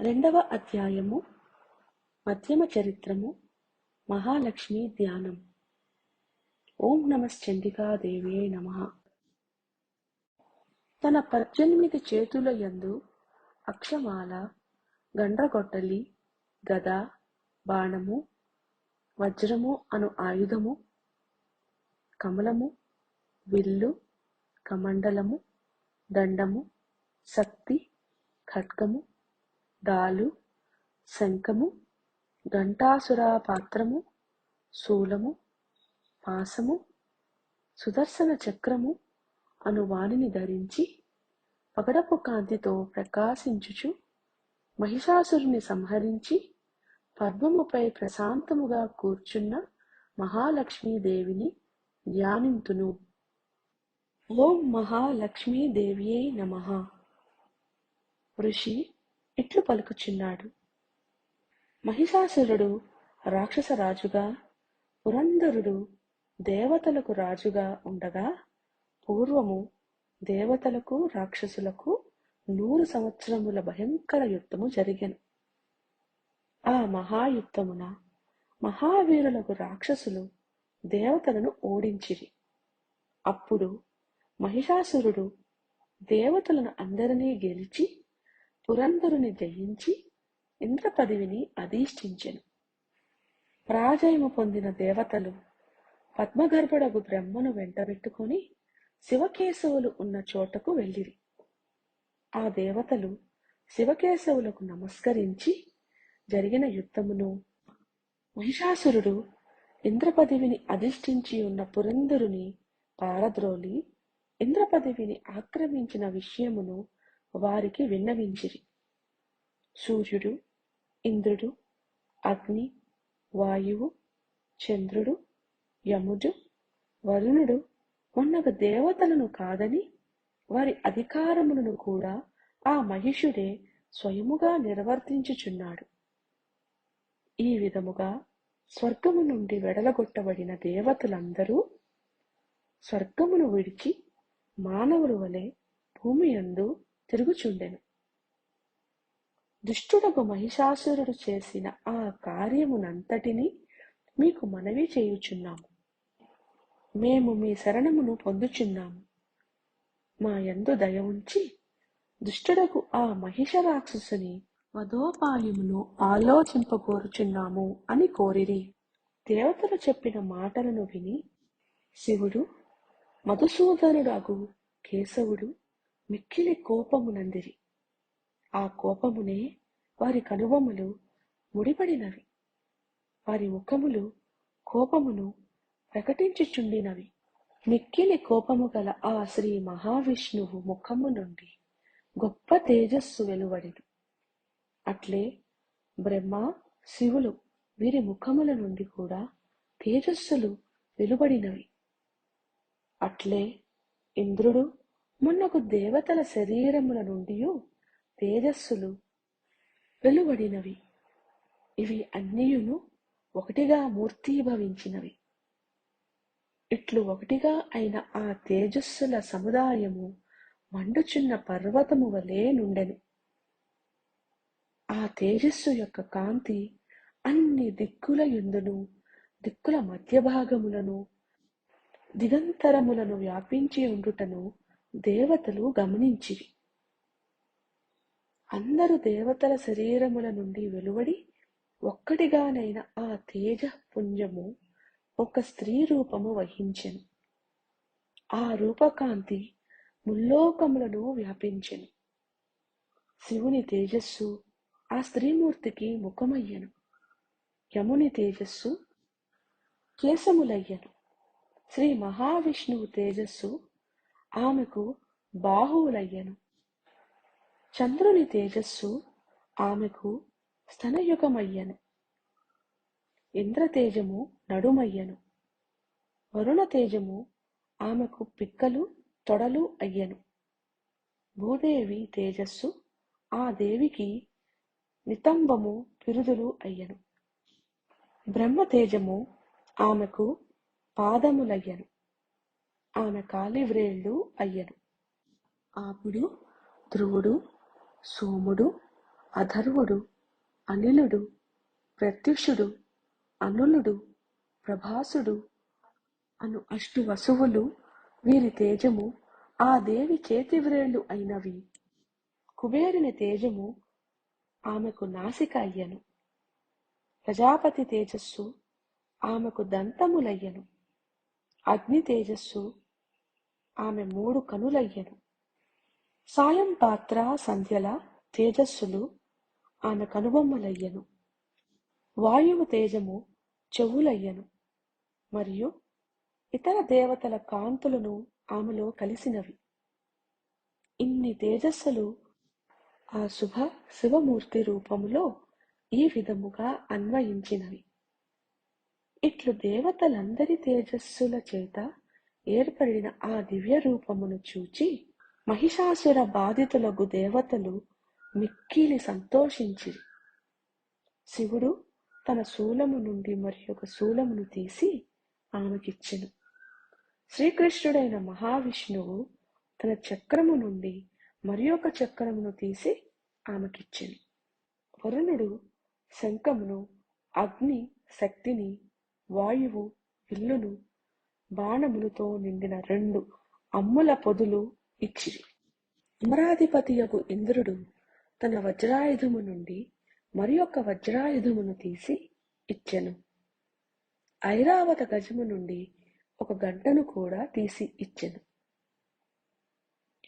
రెండవ అధ్యాయము మధ్యమ చరిత్రము మహాలక్ష్మి ధ్యానం. ఓం నమశ్చండికాదేవే నమ. తన పద్దెనిమిది చేతుల యందు అక్షమాల గండ్రగొట్టలి గద బాణము వజ్రము అను ఆయుధము కమలము విల్లు కమండలము దండము శక్తి ఖడ్గము డాలు శంఖము ఘంటాసుర పాత్రము శూలము పాసము సుదర్శన చక్రము అను వానిని ధరించి పగడపు కాంతితో ప్రకాశించుచు మహిషాసురుని సంహరించి పద్మముపై ప్రశాంతముగా కూర్చున్న మహాలక్ష్మీదేవిని ధ్యానింతును. ఓం మహాలక్ష్మీదేవ్యై నమః. ఋషి ఇట్లు పలుకుచున్నాడు. మహిషాసురుడు రాక్షస రాజుగా పురంధరుడు దేవతలకు రాజుగా ఉండగా పూర్వము దేవతలకు రాక్షసులకు నూరు సంవత్సరముల భయంకర యుద్ధము జరిగెను. ఆ మహాయుద్ధమున మహావీరులకు రాక్షసులు దేవతలను ఓడించిరి. అప్పుడు మహిషాసురుడు దేవతలను అందరినీ గెలిచి పురంధరుని జయించి ఇంద్ర పదవిని అధీష్ఠించెను. పరాజయము పొందిన దేవతలు పద్మగర్భుడగు బ్రహ్మను వెంటబెట్టుకొని శివకేశవులు ఉన్న చోటకు వెళ్ళిరి. ఆ దేవతలు శివకేశవులకు నమస్కరించి జరిగిన యుద్ధమును మహిషాసురుడు ఇంద్రపదవిని అధిష్ఠించి ఉన్న పురంధరుని పారద్రోలి ఇంద్రపదవిని ఆక్రమించిన విషయమును వారికి విన్నవించిరి. సూర్యుడు ఇంద్రుడు అగ్ని వాయువు చంద్రుడు యముడు వరుణుడు మొన్నగ దేవతలను కాదని వారి అధికారములను కూడా ఆ మహిషుడే స్వయముగా నిర్వర్తించుచున్నాడు. ఈ విధముగా స్వర్గము నుండి వెడలగొట్టబడిన దేవతలందరూ స్వర్గమును విడిచి మానవుల వలె భూమి యందు తిరుగుచుండెను. దుష్టుడకు మహిషాసురుడు చేసిన ఆ కార్యమునంతటినీ మీకు మనవి చేయుచున్నాము. మేము మీ శరణమును పొందుచున్నాము. మా యందు దయ ఉంచి దుష్టుడకు ఆ మహిష రాక్షసుని వధోపాయమును ఆలోచింపకూరుచున్నాము అని కోరిరి. దేవతలు చెప్పిన మాటలను విని శివుడు మధుసూదనుడగు కేశవుడు మిక్కిలి కోపమునందిరి. ఆ కోపమునే వారి కనుబొమ్మలు ముడిపడినవి. వారి ముఖములు కోపమును ప్రకటించుచుండినవి. మిక్కిలి కోపము గల ఆ శ్రీ మహావిష్ణువు ముఖము నుండి గొప్ప తేజస్సు వెలువడెను. అట్లే బ్రహ్మ శివులు వీరి ముఖముల నుండి కూడా తేజస్సులు వెలువడినవి. అట్లే ఇంద్రుడు మున్నకు దేవతల శరీరముల నుండి తేజస్సులు వెలువడినవి. ఇవి అన్నియును ఒకటిగా మూర్తీభవించినవి. ఇట్లు ఒకటిగా అయిన ఆ తేజస్సుల సముదాయము మండుచున్న పర్వతము వలె నుండెను. ఆ తేజస్సు యొక్క కాంతి అన్ని దిక్కుల యుందును దిక్కుల మధ్య భాగములను దిగంతరములను వ్యాపించి ఉండుటను దేవతలు గమనించిరి. అందరు దేవతల శరీరముల నుండి వెలువడి ఒక్కటిగానైన ఆ తేజ పుంజము ఒక స్త్రీ రూపము వహించెను. ఆ రూపకాంతి ముల్లోకములను వ్యాపించెను. శివుని తేజస్సు ఆ స్త్రీమూర్తికి ముఖమయ్యను. యముని తేజస్సు కేశములయ్యను. శ్రీ మహావిష్ణువు తేజస్సు ఆమెకు బాహువులయ్యను. చంద్రుని తేజస్సు ఆమెకు స్తనయుగమయ్యను. ఇంద్రతేజము నడుమయ్యను. వరుణ తేజము ఆమెకు పిక్కలు తొడలు అయ్యను. భూదేవి తేజస్సు ఆ దేవికి నితంబము పిరుదులు అయ్యను. బ్రహ్మ తేజము ఆమెకు పాదములయ్యను. ఆమె కాలివ్రేళ్ళు అయ్యను. ఆపుడు ధ్రువుడు సోముడు అధర్వుడు అనిలుడు ప్రత్యుషుడు అనులుడు ప్రభాసుడు అను అష్టు వసువులు వీరి తేజము ఆ దేవి చేతివ్రేళ్ళు అయినవి. కుబేరుని తేజము ఆమెకు నాసిక అయ్యను. ప్రజాపతి తేజస్సు ఆమెకు దంతములయ్యను. అగ్ని తేజస్సు ఆమె మూడు కనులయ్యను. సాయం పాత్ర సంధ్యల తేజస్సులు ఆమె కనుబొమ్మలయ్యను. వాయువు తేజము చెవులయ్యను. మరియు ఇతర దేవతల కాంతులను ఆమెలో కలిసినవి. ఇన్ని తేజస్సులు ఆ శుభ శివమూర్తి రూపములో ఈ విధముగా అన్వయించినవి. ఇట్లు దేవతలందరి తేజస్సుల చేత ఏర్పడిన ఆ దివ్య రూపమును చూచి మహిషాసుర బాధితులకు దేవతలు మిక్కిలి సంతోషించిరి. శివుడు తన శూలము నుండి మరి ఒక శూలమును తీసి ఆమెకిచ్చెను. శ్రీకృష్ణుడైన మహావిష్ణువు తన చక్రము నుండి మరి ఒక చక్రమును తీసి ఆమెకిచ్చెను. వరుణుడు శంఖమును అగ్ని శక్తిని వాయువు విల్లును బాణములతో నిండిన రెండు అమ్ముల పొదులు ఇచ్చిరి అమరాధిపతియగు ఇంద్రుడు తన వజ్రాయుధము నుండి మరి ఒక వజ్రాయుధమును తీసి ఇచ్చెను. ఐరావత గజము నుండి ఒక గంటను కూడా తీసి ఇచ్చెను.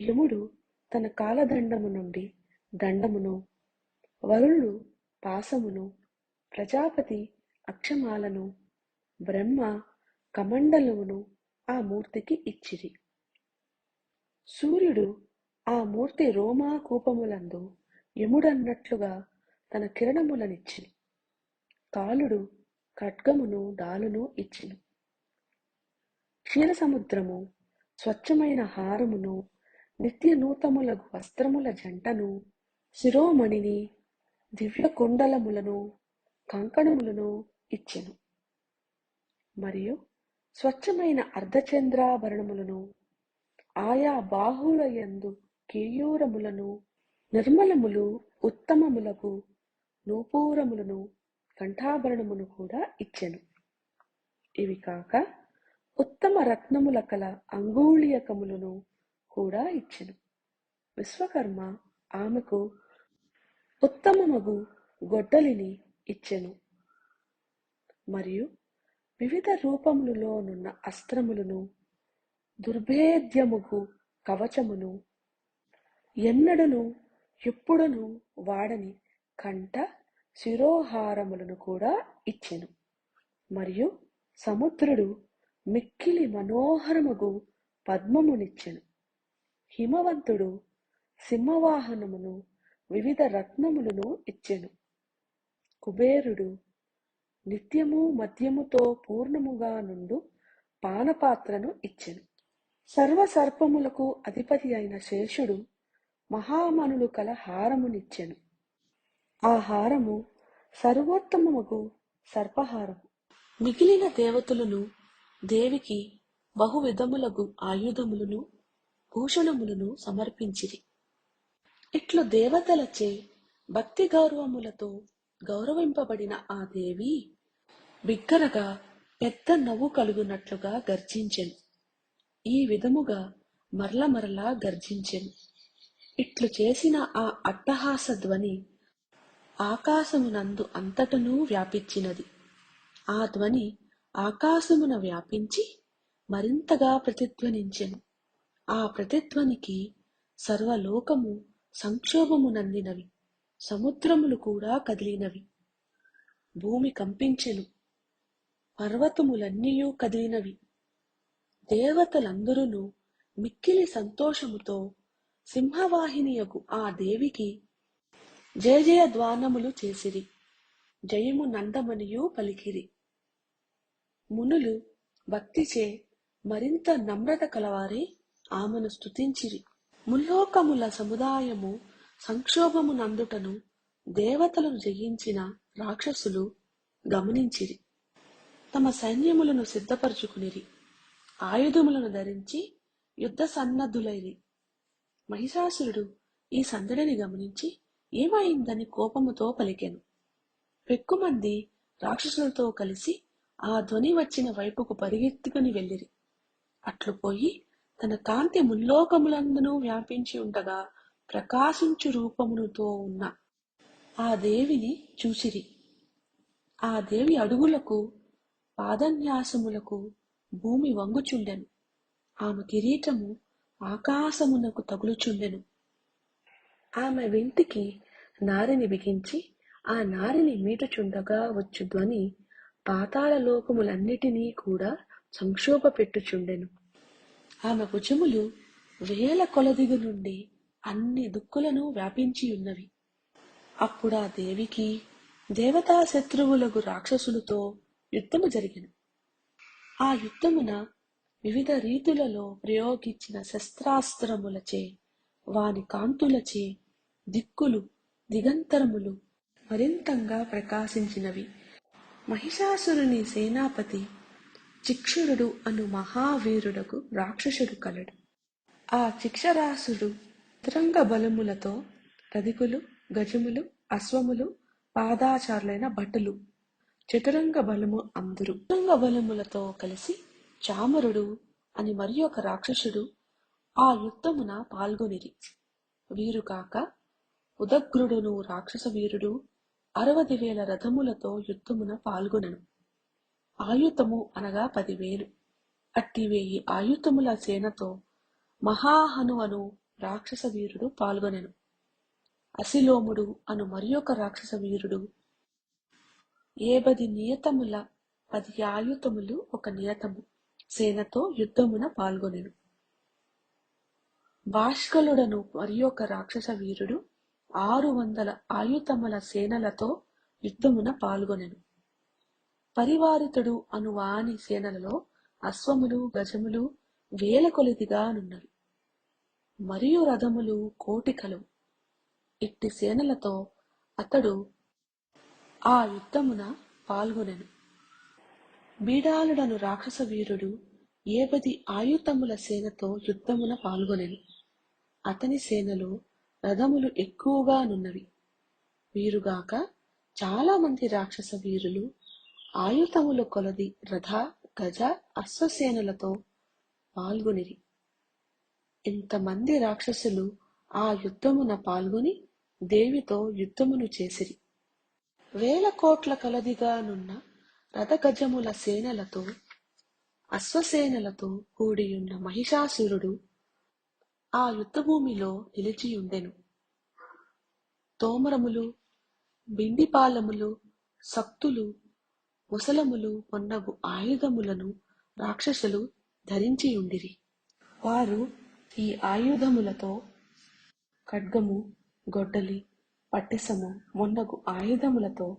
యముడు తన కాలదండము నుండి దండమును వరుణుడు పాసమును ప్రజాపతి అక్షమాలను బ్రహ్మ కమండలమును ఆ మూర్తికి ఇచ్చిరి. సూర్యుడు ఆ మూర్తి రోమా కూపములందు యముడన్నట్లుగా తన కిరణములనిచ్చిను కాలుడు ఖడ్గమును డాలును ఇచ్చిను క్షీరసముద్రము స్వచ్ఛమైన హారమును నిత్య నూతములకు వస్త్రముల జంటను శిరోమణిని దివ్య కుండలములను కంకణములను ఇచ్చెను. మరియు స్వచ్ఛమైన అర్ధచంద్రాభరణములను ఆయా బాహుల యందు కేయూరములను నిర్మలములు ఉత్తమములకు నూపూరములను కంఠాభరణమును కూడా ఇచ్చెను. ఇవి కాక ఉత్తమ రత్నముల కల అంగూళీయకములను కూడా ఇచ్చెను. విశ్వకర్మ ఆమెకు ఉత్తమమగు గొడ్డలిని ఇచ్చెను. మరియు వివిధ రూపములలోనున్న అస్త్రములను దుర్భేద్యముగు కవచమును ఎన్నడను ఎప్పుడును వాడని కంఠ శిరోహారములను కూడా ఇచ్చెను. మరియు సముద్రుడు మిక్కిలి మనోహరముగు పద్మమునిచ్చెను. హిమవంతుడు సింహవాహనమును వివిధ రత్నములను ఇచ్చెను. కుబేరుడు నిత్యము మద్యముతో పూర్ణముగా నుండు పానపాత్రను ఇచ్చెను. సర్వ సర్పములకు అధిపతి అయిన శేషుడు మహామనులు కల హారమునిచ్చెను. ఆ హారము సర్వోత్తమముకు సర్పహారము. మిగిలిన దేవతలను దేవికి బహువిధములగు ఆయుధములను భూషణములను సమర్పించిరి. ఇట్లు దేవతలచే భక్తి గౌరవములతో గౌరవింపబడిన ఆ దేవి బిగ్గరగా పెద్ద నవ్వు కలుగునట్లుగా గర్జించెను. ఈ విధముగా మరల మరలా గర్జించెను. ఇట్లు చేసిన ఆ అట్టహాస ధ్వని ఆకాశమునందు అంతటను వ్యాపించినది. ఆ ధ్వని ఆకాశమున వ్యాపించి మరింతగా ప్రతిధ్వనించెను. ఆ ప్రతిధ్వనికి సర్వలోకము సంక్షోభమునందినవి. సముద్రములు కూడా కదిలినవి. భూమి కంపించెను. పర్వతములన్నీయూ కదిలినవి. దేవతలందరూ మిక్కిలి సంతోషముతో సింహవాహినియకు ఆ దేవికి జయ జయ ద్వానములు చేసిరి. జయము నందమనియు పలికిరి. మునులు భక్తిచే మరింత నమ్రత కలవారే ఆమెను స్తుతించిరి. ముల్లోకముల సముదాయము సంక్షోభము నందుటను దేవతలను జయించిన రాక్షసులు గమనించిరి. తమ సైన్యములను సిద్ధపరచుకునిరి. ఆయుధములను ధరించి యుద్ధ సన్నద్ధులైరి. మహిషాసురుడు ఈ సందడిని గమనించి ఏమైందని కోపముతో పలికెను. పెక్కుమంది రాక్షసులతో కలిసి ఆ ధ్వని వచ్చిన వైపుకు పరిగెత్తుకుని వెళ్ళిరి. అట్లు పోయి తన కాంతి ముల్లోకములందునూ వ్యాపించి ఉండగా ప్రకాశించు రూపమునుతో ఉన్న ఆ దేవిని చూసిరి. ఆ దేవి అడుగులకు పాదన్యాసములకు భూమి వంగుచుండెను. ఆమె కిరీటము ఆకాశమునకు తగులుచుండెను. ఆమె వింటికి నారిని బిగించి ఆ నారిని మీటుచుండగా వచ్చు ధ్వని పాతాళ లోకములన్నిటినీ కూడా సంక్షోభ పెట్టుచుండెను ఆమె భుజములు వేల కొలదిగు నుండి అన్ని దుక్కులను వ్యాపించి ఉన్నవి. అప్పుడా దేవికి దేవతా శత్రువులకు రాక్షసులతో యుద్ధము జరిగెను. ఆ యుద్ధమున వివిధ రీతులలో ప్రయోగించిన శస్త్రాస్త్రములచే వాని కాంతులచే దిక్కులు దిగంతరములు మరింతంగా ప్రకాశించినవి. మహిషాసురుని సేనాపతి చిక్షురుడు అను మహావీరుడకు రాక్షసుడు కలడు. ఆ చిక్షరాసుడు చతురంగ బలములతో రధికులు గజములు అశ్వములు పాదాచారులైన భటులు. చతురంగ బలము అందరు. చతురంగ బలములతో కలిసి చామరుడు అని మరి ఒక రాక్షసుడు ఆ యుద్ధమున పాల్గొనిరి. వీరు కాక ఉదగ్రుడును రాక్షస వీరుడు అరవది వేల రథములతో యుద్ధమున పాల్గొనను. ఆయుధము అనగా పదివేలు. అట్టి వేయి ఆయుధముల సేనతో మహాహనువను రాక్షస వీరుడు పాల్గొనెను. అసిలోముడు అను మరి ఒక రాక్షస వీరుడు. ఏబది నియతముల పది ఆయుతములు ఒక నియతము. సేనతో యుద్ధమున పాల్గొనెను. భాష్కలుడను మరి ఒక రాక్షస వీరుడు ఆరు వందల ఆయుతముల సేనలతో యుద్ధమున పాల్గొనెను. పరివారితుడు అను వాని సేనలలో అశ్వములు గజములు వేల కొలిదిగా నున్నవి. మరియు రథములు కోటి కలవు ఇట్టి సేనలతో అతడు ఆ యుద్ధమున పాల్గొనెను. బీడాలుడను రాక్షస వీరుడు ఏబది ఆయుధముల సేనతో యుద్ధమున పాల్గొనెను. అతని సేనలో రథములు ఎక్కువగా నున్నవి. వీరుగాక చాలా మంది రాక్షస వీరులు ఆయుతముల కొలది రథ గజ అశ్వసేనలతో పాల్గొనిరి. ఇంతమంది రాక్షసులు ఆ యుద్ధమున పాల్గొని దేవితో యుద్ధమును చేసిరి. వేల కోట్ల కలదిగానున్న రథగజముల సేనలతో అశ్వసేనలతో కూడియున్న మహిషాసురుడు ఆ యుద్ధభూమిలో నిలిచియుండెను. తోమరములు బిండిపాలములు సక్తులు ముసలములు మొన్నగు ఆయుధములను రాక్షసులు ధరించియుండిరి. వారు ఈ ఆయుధములతో ఖడ్గము గొడ్డలి పట్టిసము మొన్నగు ఆయుధములతో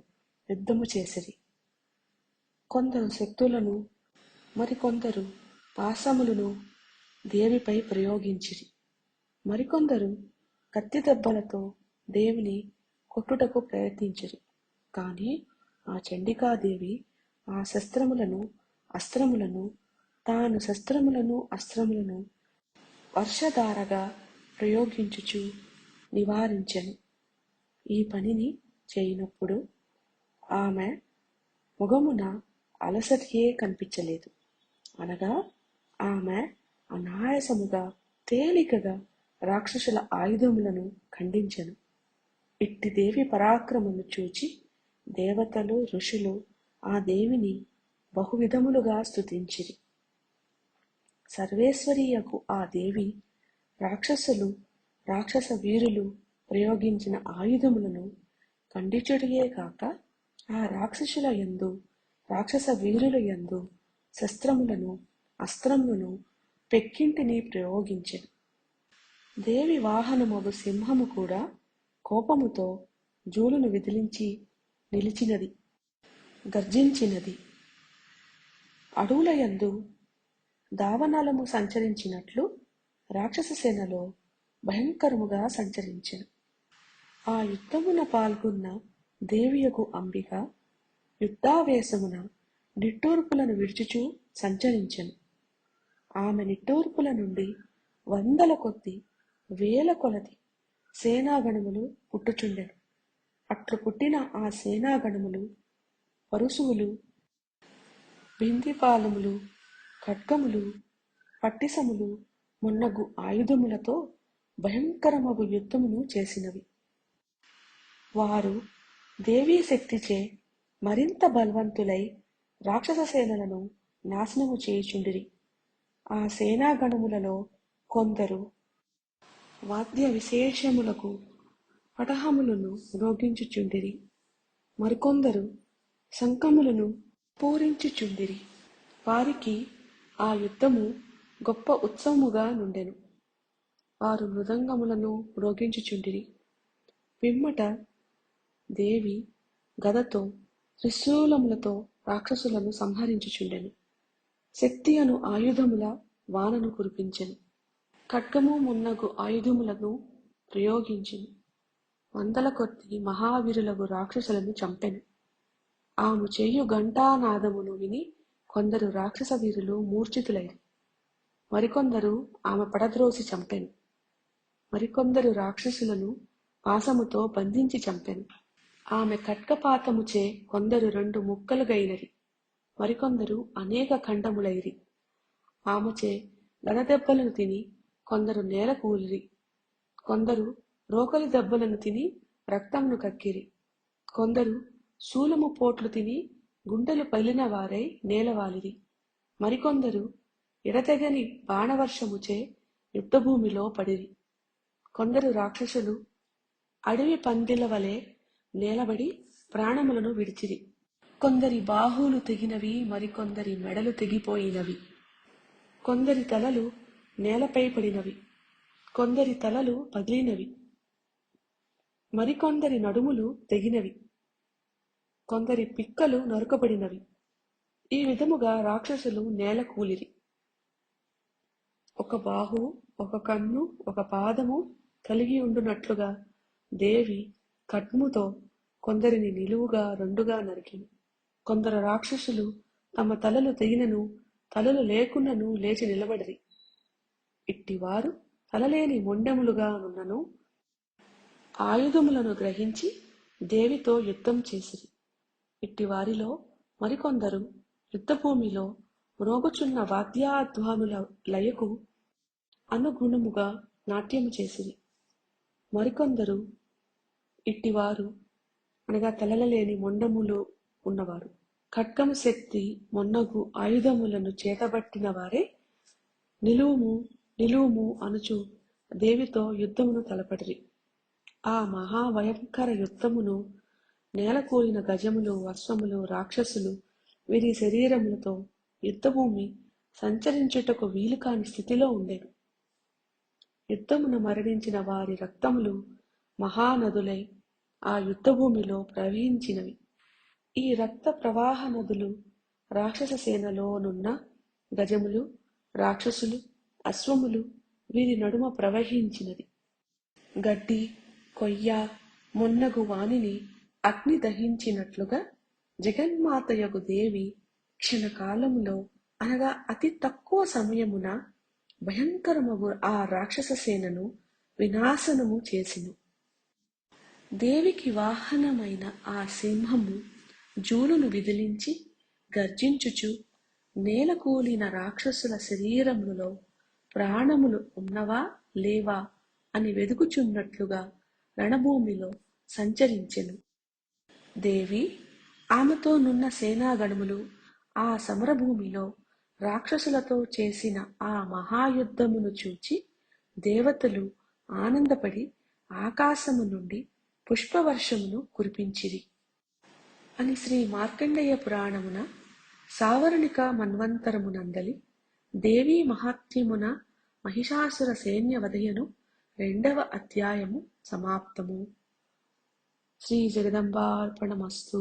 యుద్ధము చేసిరి. కొందరు శక్తులను మరికొందరు పాశములను దేవిపై ప్రయోగించిరి. మరికొందరు కత్తి దెబ్బలతో దేవిని కొట్టుటకు ప్రయత్నించిరి. కానీ ఆ చండికాదేవి ఆ శస్త్రములను అస్త్రములను తాను శస్త్రములను అస్త్రములను వర్షధారగా ప్రయోగించుచు నివారించెను. ఈ పనిని చేయనప్పుడు ఆమె ముఖమున అలసటియే కనిపించలేదు. అనగా ఆమె అనాయాసముగా తేలికగా రాక్షసుల ఆయుధములను ఖండించెను. ఇట్టి దేవి పరాక్రమము చూచి దేవతలు ఋషులు ఆ దేవిని బహువిధములుగా స్థుతించిరి సర్వేశ్వరీయకు ఆ దేవి రాక్షసులు రాక్షస వీరులు ప్రయోగించిన ఆయుధములను ఖండించుటయే కాక ఆ రాక్షసుల యందు రాక్షస వీరుల యందు శస్త్రములను అస్త్రములను పెక్కింటిని ప్రయోగించెను. దేవి వాహనమగు సింహము కూడా కోపముతో జూలును విదిలించి నిలిచినది గర్జించినది. అడవుల యందు దావనలము సంచరించినట్లు రాక్షస సేనలో భయంకరముగా సంచరించెను. ఆ యుద్ధమున పాల్గొన్న దేవియకు అంబిక యుద్ధావేశమున నిట్టూర్పులను విడిచుచూ సంచరించెను. ఆమె నిట్టూర్పుల నుండి వందల కొద్ది వేల కొలది సేనాగణములు పుట్టుచుండెను. అట్లు పుట్టిన ఆ సేనాగణములు పరుశువులు బిందిపాలములు ఖడ్గములు పట్టిసములు మున్నగు ఆయుధములతో భయంకరమగు యుద్ధమును చేసినవి. వారు దేవీ శక్తిచే మరింత బలవంతులై రాక్షస సేనలను నాశనము చేయుచుండిరి. ఆ సేనాగణములలో కొందరు వాద్య విశేషములకు పటహములను రోగించుచుండిరి. మరికొందరు శంఖములను పూరించుచుండిరి. వారికి ఆ యుద్ధము గొప్ప ఉత్సవముగా నుండెను. వారు మృదంగములను రోగించుచుండిరి. పిమ్మట దేవి గదతో త్రిశూలములతో రాక్షసులను సంహరించుచుండెను. శక్తి అను ఆయుధముల వానను కురిపించెను. ఖడ్గము మున్నగు ఆయుధములను ప్రయోగించెను. వందల కొద్ది మహావీరులకు రాక్షసులను చంపెను. ఆమె చేయు ఘంటానాదమును విని కొందరు రాక్షస వీరులు మూర్ఛితులైరి. మరికొందరు ఆమె పడద్రోసి చంపెను. మరికొందరు రాక్షసులను పాసముతో బంధించి చంపెను. ఆమె కట్కపాతముచే కొందరు రెండు ముక్కలుగైనరి. మరికొందరు అనేక ఖండములైరి. ఆమెచే గదదెబ్బలను తిని కొందరు నేల కూలిరి కొందరు రోకలి దెబ్బలను తిని రక్తమును కక్కిరి. కొందరు శూలము పోట్లు తిని గుండెలు పలిన వారై నేలవాలిరి. మరికొందరు ఎడతెగని బాణవర్షముచే యుద్ధభూమిలో పడిరి. కొందరు రాక్షసులు అడవి పందిల వలె నేలబడి ప్రాణములను విడిచిరి. కొందరి బాహువులు తెగినవి మరికొందరి మెడలు తెగిపోయినవి. కొందరి తలలు నేలపై పడినవి. కొందరి తలలు పగిలినవి. మరికొందరి నడుములు తెగినవి. కొందరి పిక్కలు నరుకబడినవి. ఈ విధముగా రాక్షసులు నేల కూలిరి. ఒక బాహు ఒక కన్ను ఒక పాదము కలిగి ఉండునట్లుగా దేవి ఖడ్ముతో కొందరిని నిలువుగా రెండుగా నరికింది కొందరు రాక్షసులు తమ తలలు తెగినను తలలు లేకున్నను లేచి నిలబడిరి. ఇట్టివారు తలలేని మొండెములుగా నున్నను ఆయుధములను గ్రహించి దేవితో యుద్ధం చేసిరి. ఇట్టి వారిలో మరికొందరు యుద్ధభూమిలో మ్రోగుచున్న వాద్యాధ్వానుల లయకు అనుగుణముగా నాట్యము చేసిరి. మరికొందరు ఇట్టివారు అనగా తలలలేని మొండములు ఉన్నవారు. ఖడ్గము శక్తి మొన్నగు ఆయుధములను చేతబట్టిన వారే నిలువుము నిలువుము అనుచు దేవితో యుద్ధమును తలపడిరి. ఆ మహాభయంకర యుద్ధమును నేలకూలిన గజములు అశ్వములు రాక్షసులు వీరి శరీరములతో యుద్ధభూమి సంచరించుటకు వీలు కాని స్థితిలో ఉండేది యుద్ధమున మరణించిన వారి రక్తములు మహానదులై ఆ యుద్ధభూమిలో ప్రవహించినవి. ఈ రక్త ప్రవాహ నదులు రాక్షస సేనలోనున్న గజములు రాక్షసులు అశ్వములు వీరి నడుమ ప్రవహించినది. గడ్డి కొయ్య మొన్నగు వాణిని అగ్ని దహించినట్లుగా జగన్మాతయగు దేవి క్షణకాలములో అనగా అతి తక్కువ సమయమున భయంకరమగు ఆ రాక్షస సేనను వినాశనము చేసిను. దేవికి వాహనమైన ఆ సింహము జూలును విదిలించి గర్జించుచు నేలకూలిన రాక్షసుల శరీరములో ప్రాణములు ఉన్నవా లేవా అని వెదుకుచున్నట్లుగా రణభూమిలో సంచరించెను. దేవి ఆమెతో నున్న సేనాగణములు ఆ సమరభూమిలో రాక్షసులతో చేసిన ఆ మహాయుద్ధమును చూచి దేవతలు ఆనందపడి ఆకాశము నుండి పుష్పవర్షమును కురిపించిరి. అని శ్రీ మార్కండేయ పురాణమున సావరణిక మన్వంతరమునందలి దేవీ మహాత్మ్యమున మహిషాసుర సైన్య వదయను రెండవ అధ్యాయము సమాప్తము. శ్రీ జగదంబార్పణమస్తు